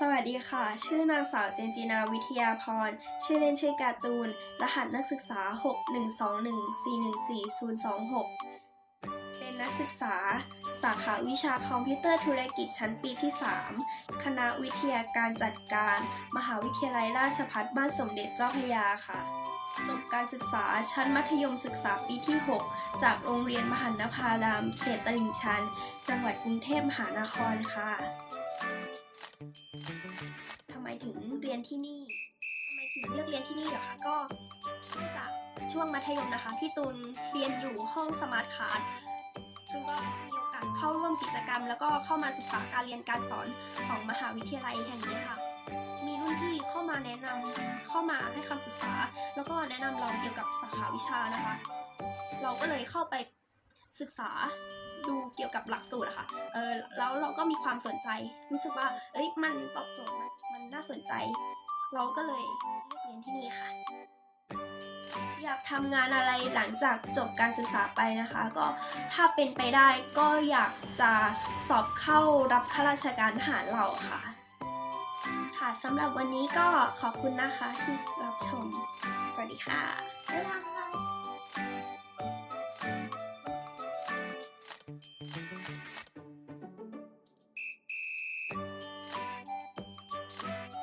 สวัสดีค่ะ ชื่อนางสาวเจนจีนาวิทยาพร ชื่อเล่นชื่อการ์ตูน รหัสนักศึกษา 612141426 เป็นนักศึกษา สาขาวิชาคอมพิวเตอร์ธุรกิจชั้นปีที่ 3 คณะวิทยาการจัดการ มหาวิทยาลัยราชภัฏบ้านสมเด็จเจ้าพยาค่ะ จบการศึกษาชั้นมัธยมศึกษาปีที่ 6 จากโรงเรียนมหันนภาราม เขตตลิ่งชัน จังหวัดกรุงเทพมหานครค่ะ ทำไมถึงเรียนที่นี่ทำไมถึงเลือกเรียนที่นี่เหรอคะก็เนื่องจากช่วงมัธยมนะคะพี่ตูนเรียนอยู่ห้องสมาร์ทคาร์ดซึ่งก็มีโอกาสเข้าร่วมกิจกรรม แล้วก็เข้ามาศึกษาการเรียนการสอนของมหาวิทยาลัยแห่งนี้ค่ะ มีรุ่นพี่เข้ามาแนะนำเข้ามาให้คำปรึกษา แล้วก็แนะนำเราเกี่ยวกับสาขาวิชานะคะ เราก็เลยเข้าไป ศึกษาดูเกี่ยวกับหลักสูตรอะค่ะ เออแล้วเราก็มีความสนใจ รู้สึกว่า เอ้ย มันตอบโจทย์มันมันน่าสนใจ เราก็เลยเรียนที่นี่ค่ะ อยากทำงานอะไรหลังจากจบการศึกษาไปนะคะ ก็ถ้าเป็นไปได้ก็อยากจะสอบเข้ารับข้าราชการทหารเราค่ะ ค่ะสำหรับวันนี้ก็ขอบคุณนะคะที่รับชม สวัสดีค่ะ บ๊ายบายค่ะ